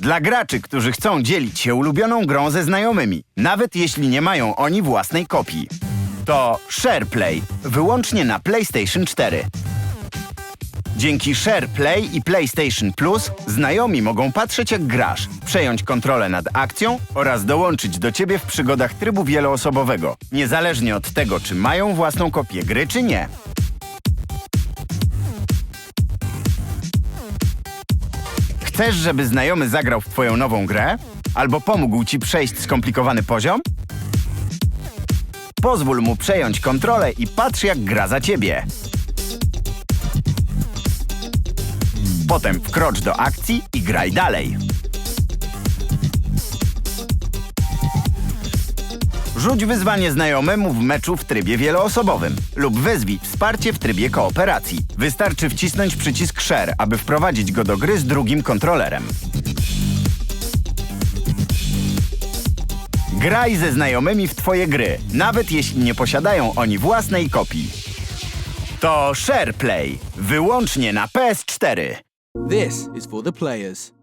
Dla graczy, którzy chcą dzielić się ulubioną grą ze znajomymi, nawet jeśli nie mają oni własnej kopii. To SharePlay, wyłącznie na PlayStation 4. Dzięki SharePlay i PlayStation Plus znajomi mogą patrzeć jak grasz, przejąć kontrolę nad akcją oraz dołączyć do ciebie w przygodach trybu wieloosobowego, niezależnie od tego, czy mają własną kopię gry, czy nie. Chcesz, żeby znajomy zagrał w twoją nową grę? Albo pomógł ci przejść skomplikowany poziom? Pozwól mu przejąć kontrolę i patrz jak gra za ciebie. Potem wkrocz do akcji i graj dalej. Rzuć wyzwanie znajomemu w meczu w trybie wieloosobowym lub wezwij wsparcie w trybie kooperacji. Wystarczy wcisnąć przycisk Share, aby wprowadzić go do gry z drugim kontrolerem. Graj ze znajomymi w twoje gry, nawet jeśli nie posiadają oni własnej kopii. To SharePlay, wyłącznie na PS4. This is for the players.